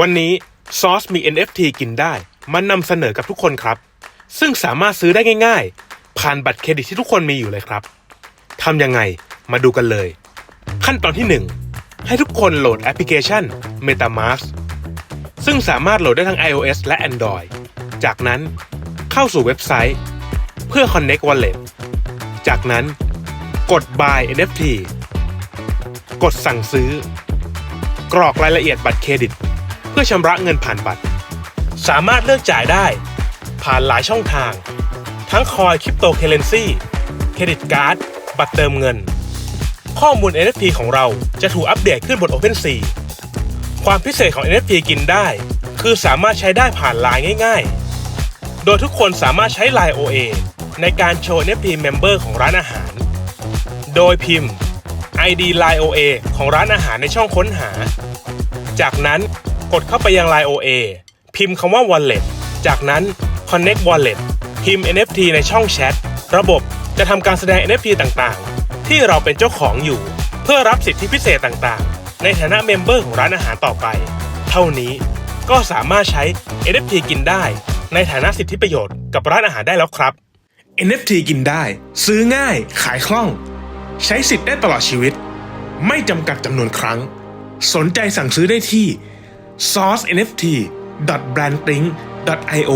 วันนี้ซอสมี NFT กินได้มานำเสนอกับทุกคนครับ ซึ่งสามารถซื้อได้ง่าย ๆ ผ่านบัตรเครดิตที่ทุกคนมีอยู่เลยครับทำยังไงมาดูกันเลย ขั้นตอนที่ 1 ให้ทุกคนโหลดแอปพลิเคชัน MetaMask ซึ่งสามารถโหลดได้ทั้ง iOS และ Android จากนั้นเข้าสู่เว็บไซต์ เพื่อ Connect Wallet จากนั้นกด Buy NFT กดสั่งซื้อ กรอกรายละเอียดบัตรเครดิต พื่อชำระเงินผ่านบัตร สามารถเลือกจ่ายได้ ผ่านหลายช่องทาง ทั้งคอยคริปโตเคเรนซีเครดิตการ์ด บัตรเติมเงิน ข้อมูล NFT ของเราจะถูกอัปเดตขึ้นบน OpenSea ความพิเศษของ NFT กินได้ คือสามารถใช้ได้ผ่านไลน์ง่าย ๆ โดยทุกคนสามารถใช้ Line OA ในการโชว์ NFT Member ของร้านอาหาร โดยพิมพ์ ID Line OA ของร้านอาหารในช่องค้นหา จากนั้น กดเข้าไปยัง Line OA พิมพ์คำว่า Wallet จากนั้น Connect Wallet พิมพ์ NFT ในช่องแชท ระบบจะทำการแสดง NFT ต่างๆ ที่เราเป็นเจ้าของอยู่ เพื่อรับสิทธิพิเศษต่างๆ ในฐานะเมมเบอร์ของร้านอาหารต่อไป เท่านี้ก็สามารถใช้ NFT กินได้ ในฐานะสิทธิประโยชน์กับร้านอาหารได้แล้วครับ NFT กินได้ ซื้อง่าย ขายคล่อง ใช้สิทธิ์ได้ตลอดชีวิต ไม่จำกัดจำนวนครั้ง สนใจสั่งซื้อได้ที่ sourcenft.branding.io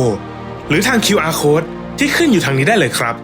หรือทาง QR code ที่ขึ้นอยู่ทางนี้ได้เลยครับ